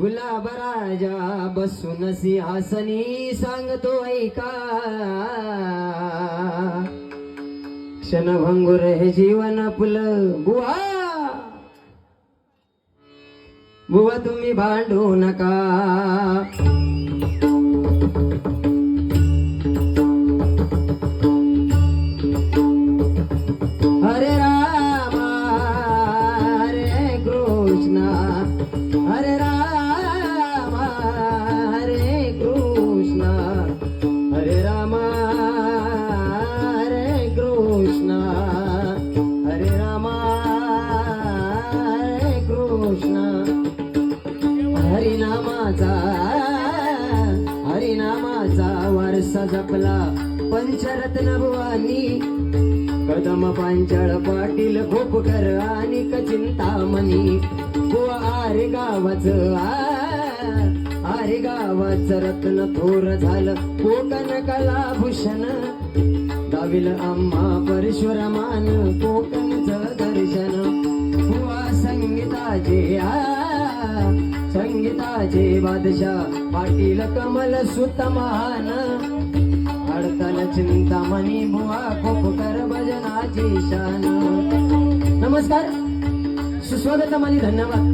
गुलाब राजा बसून सिंहासनी सांगतो ऐका. क्षणभंगुर हे जीवन आपलं बुवा! बुवा तुम्ही भांडू नका. हरे रामा हरे कृष्णा हरे राम. हरिनामाचा हरिनामाचा वारसा जपला पंचरत्न बुवानी कदम पांचळ पाटील खोपकर आणि चिंतामणी बुवा आरे गावाच आरे गावाच रत्न थोर झालं कोकण कलाभूषण. दाविल आम्हा परशुरामान कोकणचं दर्शन. बुवा संगीताचे आ संगीताचे बादशा पाटील कमल सुतमान अडतल चिंतामणी बुवा खोपकर भजनाची शान. नमस्कार. सुस्वागतम आणि धन्यवाद.